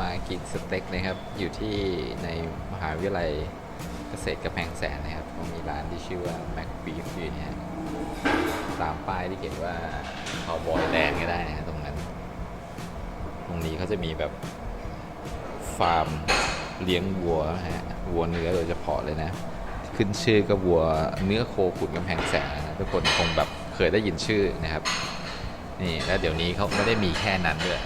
มากินสเต็กนะครับ อยู่ที่ในมหาวิทยาลัยเกษตรกระแพงแสนนะครับมีร้านที่ชื่อว่า Mac Beef อยู่เนี่ยตามป้ายที่เขียนว่า Cowboy Land ก็ได้นะตรงนั้น ตรงนี้เขาจะมีแบบฟาร์มเลี้ยงวัวฮะวัวเนื้อโดยเฉพาะเลยนะ ขึ้นชื่อก็วัวเนื้อโคขุนกำแพงแสนนะทุกคนคงแบบเคยได้ยินชื่อนะครับ นี่แล้วเดี๋ยวนี้เขาไม่ได้มีแค่นั้นด้วย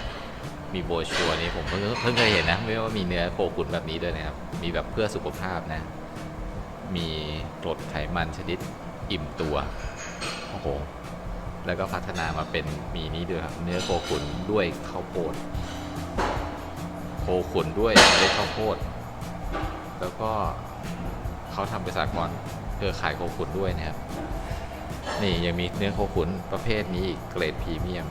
มีโบชัวนี่ผมเพิ่งเพิ่งเคยเห็นนะ ไม่ว่ามีเนื้อโคขุนแบบนี้ด้วยนะครับ มีแบบเพื่อสุขภาพนะ มีกรดไขมันชนิดอิ่มตัว โอ้โห แล้วก็พัฒนามาเป็นมีนี้ด้วยครับ เนื้อโคขุนด้วยข้าวโพด โคขุนด้วยเมล็ดข้าวโพด แล้วก็เขาทำเป็นสากรเครือขายโคขุนด้วยนะครับ นี่ยังมีเนื้อโคขุนประเภทนี้อีกเกรดพรีเมียม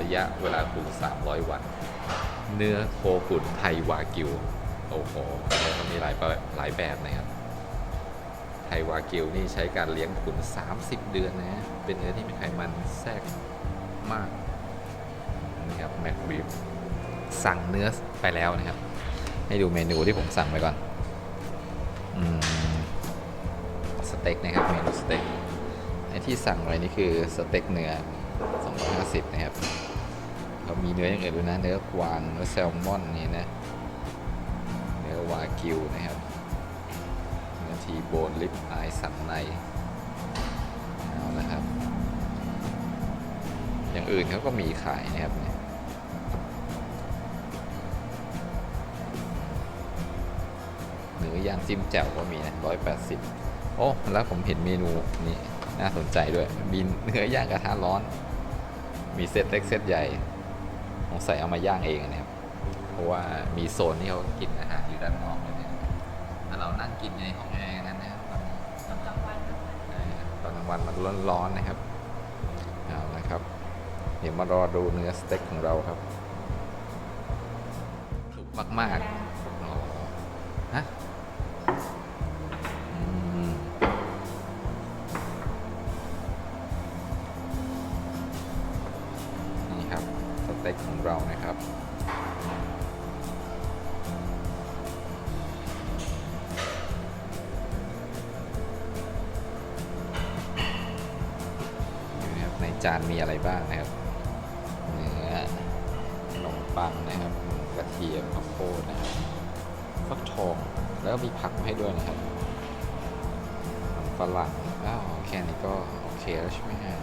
ระยะเวลาปรุง300 วัน เนื้อโคขุนไทยวากิว โอ้โหมันมีหลายแบบหลายแบบนะครับ ไทยวากิวนี่ใช้การเลี้ยงขุน 30 เดือนนะ เป็นเนื้อที่มีไขมันแทรกมากนี่ครับแม็กบีฟสั่งเนื้อไปแล้วนะครับ ให้ดูเมนูที่ผมสั่งไปก่อนอสเต็กนะครับเมนูสเต็กไอที่สั่งไว้นี่คือสเต็กเนื้อ250 นะครับ เรามีเนื้ออย่างอื่นด้วยนะ เนื้อกวางเนื้อแซลมอนนี่นะ เนื้อวากิวนะครับ เนื้อทีโบนลิปอายสันในเอาละครับ อย่างอื่นเขาก็มีขายนะครับเนี่ยเนื้อย่างจิ้มแจ่วก็มีนะร้อยแปดสิบโอ้แล้วผมเห็นเมนูนี่น่าสนใจด้วยมีเนื้อย่างกระทะร้อน มีเซตเล็กเซตใหญ่ งสัยเอามาย่างเองนะครับ เพราะว่ามีโซนที่เขากินอาหารอยู่ด้านนอกเลยเนี่ยแต่เรานั่งกินในห้องแอร์นั้นนะครับตอนกลางวันตอนกลางวันมันร้อนๆนะครับเอาละครับ เดี๋ยวมารอดูเนื้อสเต็กของเราครับสุกมากๆ เต็กของเรานะครับ ในจานมีอะไรบ้างนะครับ เนื้อขนมปังนะครับ กระเทียมข้าวโพดนะครับฟักทอง แล้วก็มีผักมาให้ด้วยนะครับฝรั่งอ้าวแค่นี้ก็โอเคแล้วใช่ไหมฮะ